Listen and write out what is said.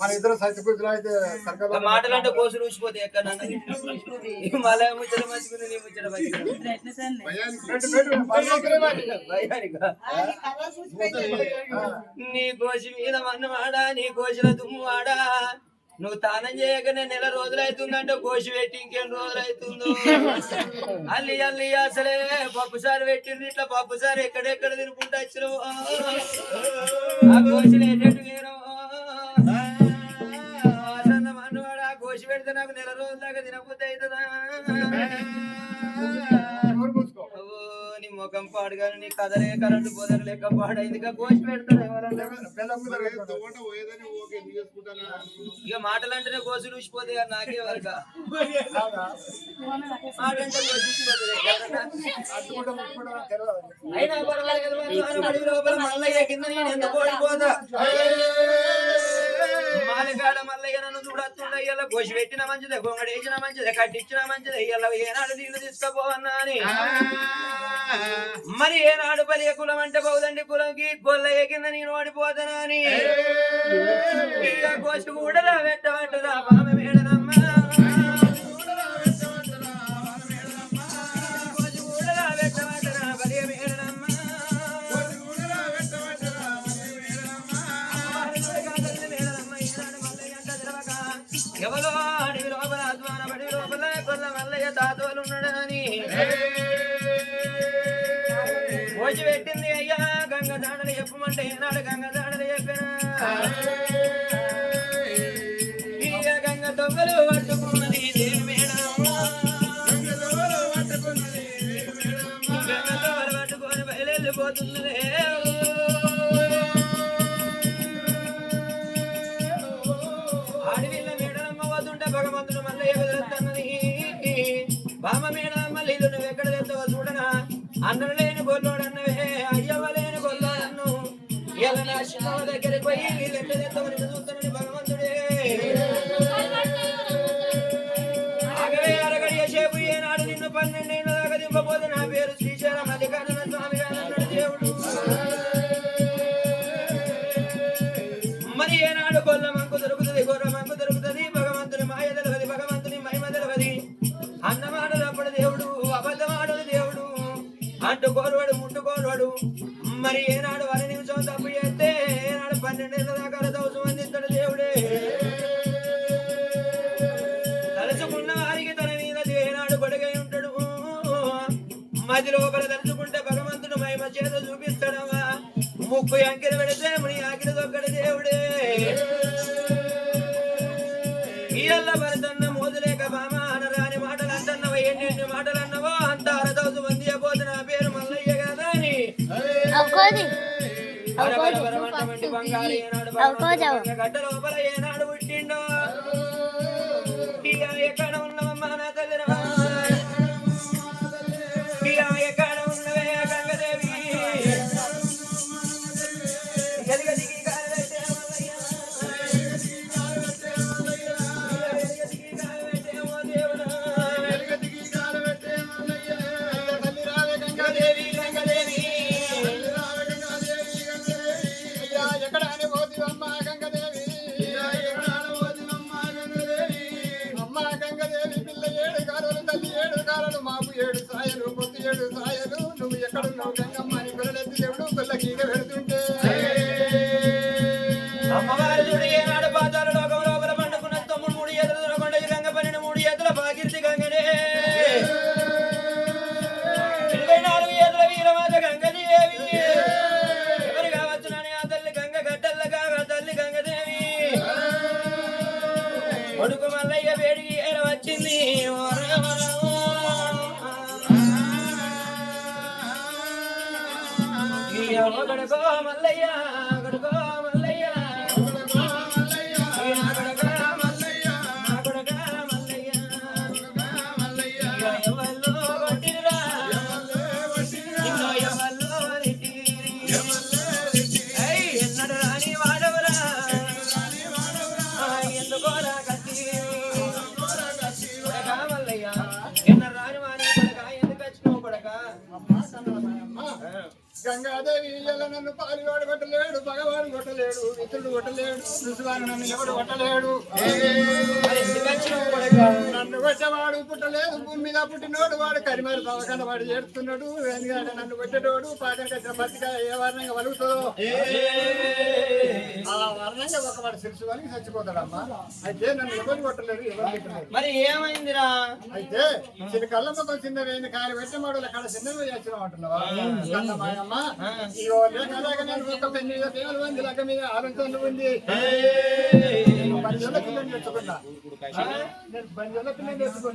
మన ఇద్దరు సత్యపూజలు అయితే మాటలంటే కోసులు ఊసిపోతే ఎక్కడ మళ్ళీ ముచ్చట మంచిగా నీ ముచ్చట మంచిగా భయానికా? నీ కోసి మీద మన్నవాడా నీ కోసిన దుమ్మువాడా? నువ్వు తానం చేయకనే నెల రోజులైతుందంటే కోసి పెట్టి ఇంకెన్ని రోజులైతుందో? అల్లి అల్లి అసలే పప్పు సారు పెట్టింది ఇట్లా పప్పు సారు ఎక్కడెక్కడ తినుకుంటా వచ్చినావు ఆ కోసిన ఎటు ఆ కోసి పెడితే నాకు నెల రోజుల దాకా తినకపోతే అవుతుందా? ముఖం కానీ నీ కదలే కరెంటు పోదరు లేక పాడైంది ఇక కోసి పెడతారు ఇక మాటలు అంటేనే కోసి ఊసిపోతాయి కదా నాకే వరక. మాట అంటే అయినా పర్వాలేదు మళ్ళీ కింద నేను ఎందుకు ఓడిపోతా? మాలిగాడ మల్లయ్య నన్ను చూడత్తుండ కోసి పెట్టిన మంచిదే గొంగడేసిన మంచిదే కట్టించిన మంచిదే ఇయ్యాల ఏనాడు నీళ్ళు తీసుకోపోవన్నా అని. మరి ఏనాడు పలియ కులం అంటే బౌదండి కులంకి గొల్ల కింద నేను ఓడిపోతానా అని. కోసి కూడా పెట్టమంటారా అడవి లోపల అధ్వాన పడి లోపల కొల్ల మల్లయ్య తాతోలు ఉన్నాడని. పోసి పెట్టింది అయ్యా గంగ దాడలు చెప్పమంటే ఏనాడు గంగ దాడలు చెప్పినా. గంగ దొంగలు పట్టుకున్నది దేవి మేడమ్మ. గంగ దొంగలు పట్టుకొని బయలుపోతున్నదే అడవిలో அந்த అంటు కోరువాడు ముట్టు మరి ఏనాడు వర నిమిషం తప్పు చేస్తే ఏనాడు పన్నెండు దాకా దోషం అందిస్తాడు దేవుడే. తలుచుకున్న వారికి తన మీద ఏనాడు కొడుకై ఉంటాడు. మది లోపల తలుచుకుంటే భగవంతుడు మహిమ చేత చూపిస్తాడమ్మా. ముక్కు అంకెలు పెడితే ముని ఆకిలి దొక్కడు దేవుడే. ఈయల్ల భరతన్న మోదులేక బామ అవకోది బరబర బరమంటమంటి బంగారు ఏనాడు బరమంట గడ్డ లోపల ఏనాడు పుట్టిండో? మల్లయ్య. గంగాదేవి ఇళ్ళ నన్ను పాలివాడు కొట్టలేడు పగవాడు కొట్టలేడు మిత్రుడు కొట్టలేడు రుసువాడు నన్ను ఎవడు కొట్టలేడు? నన్ను కొట్టేవాడు పుట్టలేదు భూమి మీద పుట్టినోడు వాడు కరిమారు పవకాల వాడు చేస్తున్నాడు ఎందుకంటే నన్ను పెట్టేటోడు పాటం కట్టిన పత్రిక ఏ వారణంగా వలుగుతుందో ఒకవాడు చచ్చిపోతాడమ్మా. అయితే నన్ను ఎవరు కొట్టలేరు ఎవరు కొట్టలేరు మరి ఏమైందిరా? అయితే చిన్న కళ్ళ ముఖం చిన్న కాయలు పెట్టిన మాడు అక్కడ చిన్నవి చేసిన అంటున్నావా? ఇగో లేక ఉంది మీద పది తెచ్చుకున్నా నేను పది తెచ్చుకున్నా